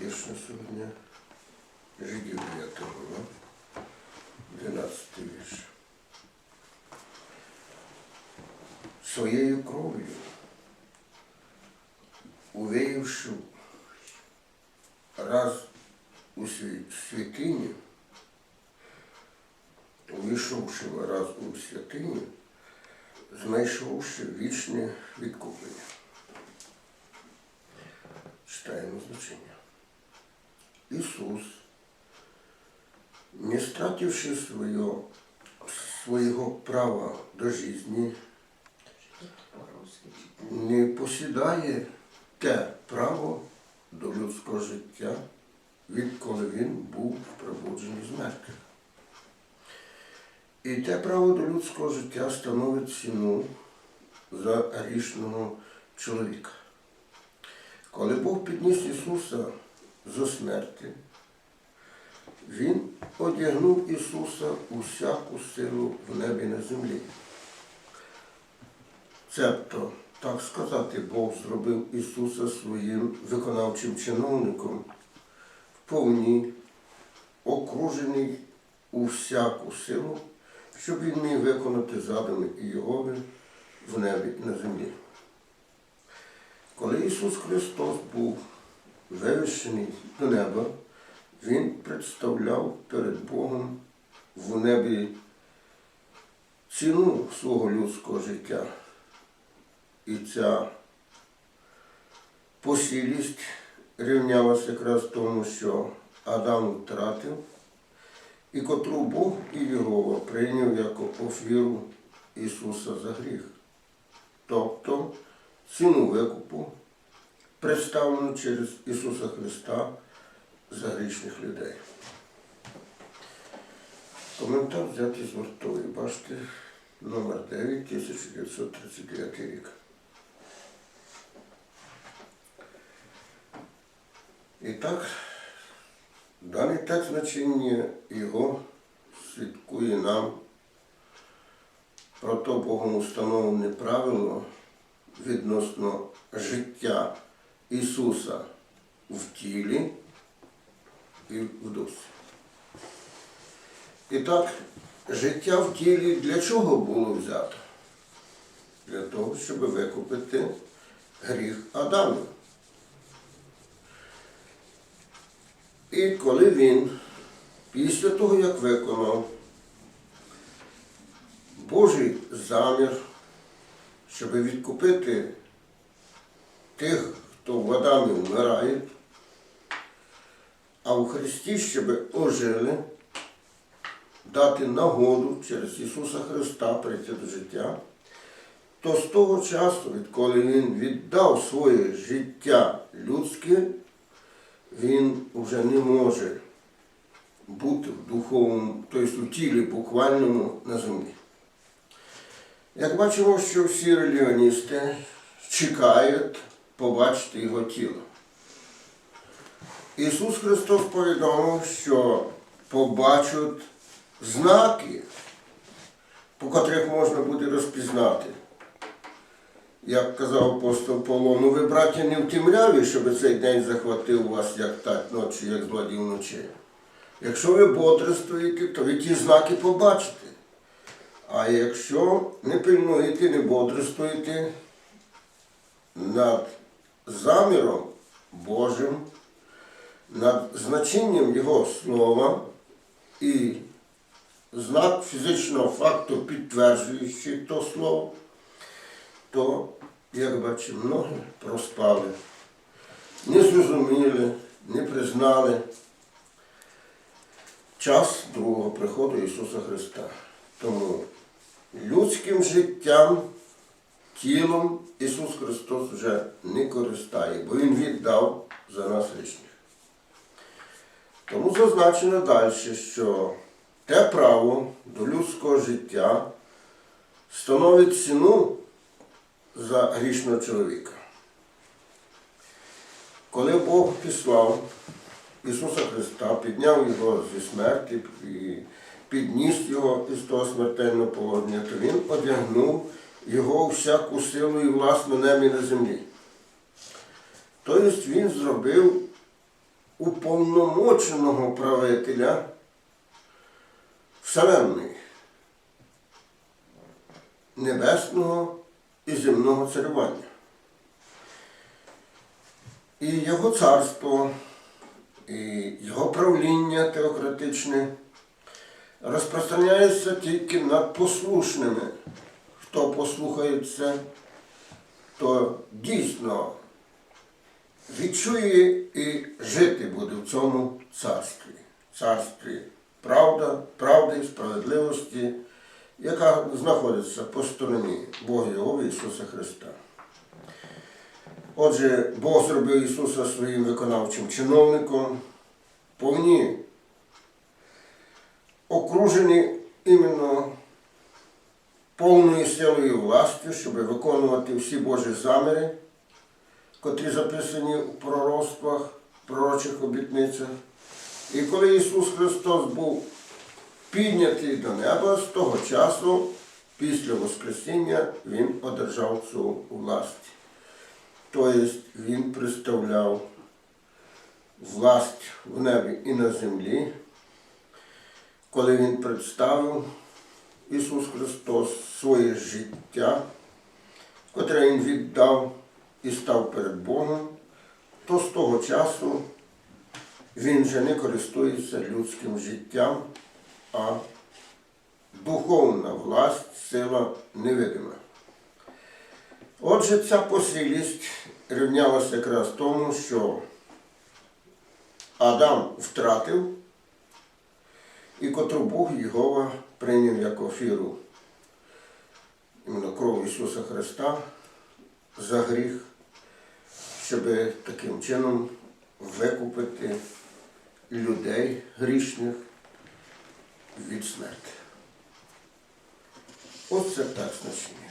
вірш на сьогодні. Жидів 9 глава, 12 вірш. Своєю кров'ю, увіявши раз у святині, увійшовши раз у святині, знайшовши вічне відкуплення. Читаємо значення. Ісус, не стративши своє, свого права до житті, не посідає те право до людського життя, відколи він був пробуджений з мертвих. І те право до людського життя становить ціну за грішного чоловіка. Коли Бог підніс Ісуса зо смерти, Він одягнув Ісуса у всяку силу в небі на землі. Цебто, так сказати, Бог зробив Ісуса своїм виконавчим чиновником, вповні окружений у всяку силу, щоб він міг виконати задуми Ієгови в небі на землі. Коли Ісус Христос був вивищений до неба, Він представляв перед Богом в небі ціну свого людського життя. І ця посілість рівнялася якраз тому, що Адам втратив, і котру Бог і Єгова прийняв як офіру Ісуса за гріх. Тобто ціну викупу, представлену через Ісуса Христа за грішних людей. Коментар взятий з вартової башти номер 9 1939 рік. І так, даний текст значення його свідкує нам про то Богом установлене правило відносно життя Ісуса в тілі і в дусі. І так, життя в тілі для чого було взято? Для того, щоб викупити гріх Адаму. І коли він, після того, як виконав Божий замір, щоб відкупити тих, хто в Адамі вмирає, а у Христі, щоб ожили, дати нагоду через Ісуса Христа прийти до життя, то з того часу, відколи Він віддав своє життя людське, він вже не може бути в духовному, тобто у тілі буквальному на землі. Як бачимо, що всі релігіоністи чекають побачити його тіло. Ісус Христос повідомив, що побачать знаки, по котрих можна буде розпізнати. Як казав апостол Павло, ну ви, браття, не втімляві, щоб цей день захватив вас як так ночі, як злодій вночі. Якщо ви бодрствуєте, то ви ті знаки побачите. А якщо не пильнуєте, не бодрствуєте над заміром Божим, над значенням Його слова і знак фізичного факту, підтверджуючи то слово, то, як бачимо, многі проспали, не зрозуміли, не признали час другого приходу Ісуса Христа. Тому людським життям, тілом Ісус Христос вже не користає, бо Він віддав за нас грішних. Тому зазначено далі, що те право до людського життя становить ціну за грішного чоловіка. Коли Бог післав Ісуса Христа, підняв його зі смерті і підніс його із того смертельного положення, то Він одягнув його всяку силу і власну небі на землі. Тобто Він зробив уповномоченого правителя Вселенної, небесного і земного царювання. І його царство, і його правління теократичне розпространяється тільки над послушними. Хто послухає це, то дійсно відчує і жити буде в цьому царстві. Царстві правда, правди, справедливості, яка знаходиться по стороні Бога Його Ісуса Христа. Отже, Бог зробив Ісуса своїм виконавчим чиновником, повні окружені іменно повною силою і властю, щоб виконувати всі Божі заміри, котрі записані у пророцтвах, пророчих обітницях. І коли Ісус Христос був піднятий до неба, з того часу, після Воскресіння, Він одержав цю власть. Тобто Він представляв власть в небі і на землі, коли Він представив Ісус Христос своє життя, котре Він віддав і став перед Богом, то з того часу він вже не користується людським життям, а духовна власть, сила невидима. Отже, ця посилість рівнялася якраз тому, що Адам втратив, і котру Бог Єгова прийняв як офіру іменно кров Ісуса Христа за гріх, щоб таким чином викупити людей грішних від смерти. Ось це так значення.